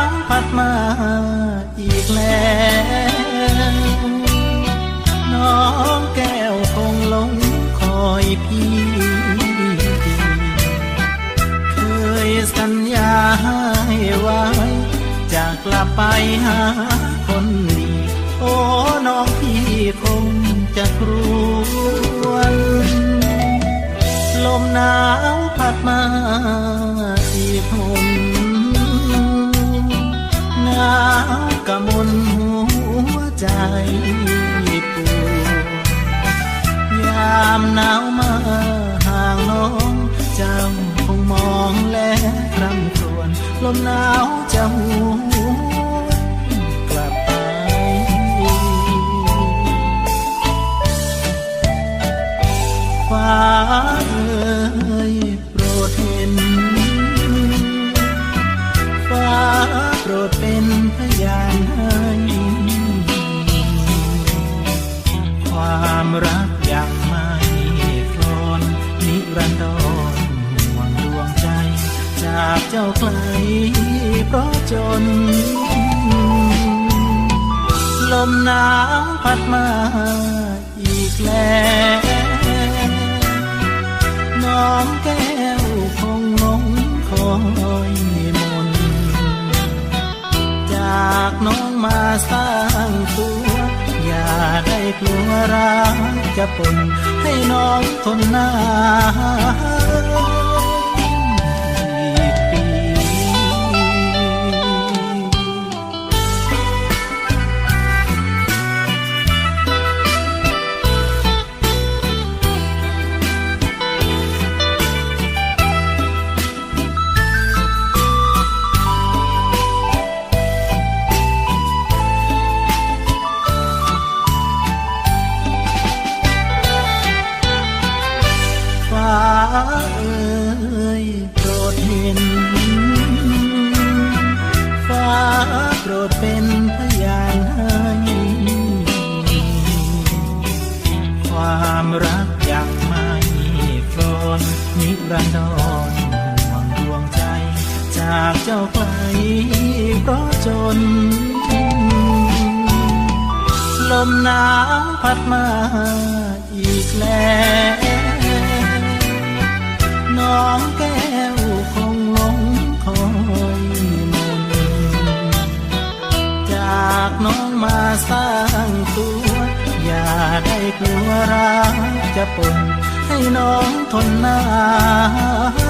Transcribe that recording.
างพัดมาอีกแล้วน้องแก้วคงลงคอยพี่ เคยสัญญาให้ไว้จะกลับไปหาคนดี โอ้น้องพี่คงจะครวน ลมหนาวพัดมา ใจปวดยามหนาวมาห่างน้องเจ้าคงมองและรำครวญลมหนาวจะหวนกลับไปฟ้าเอ่ยโปรดเห็นฟ้าโปรดเป็นพยานให้ รักอยังไม่คลอนนิรันดรห่วงดวงใจ จากเจ้าไกลเพราะจน ลมหนาวพัดมาอีกแล้วน้องแก้วคงหลงคอยมนจากน้องมาสา กลัวรักจะปนให้น้องทนหนา เอ่ยโปรดเห็น ฟ้าโปรดเป็นพยานให้ ความรักยังไม่คลอนนิรันดรห่วงดวงใจ จากเจ้าไปเพราะจน ลมหนาวพัดมาอีกแล้วากน้องมาสร้างตัว อย่าได้กลัวรักจะปนให้น้องทนหนาว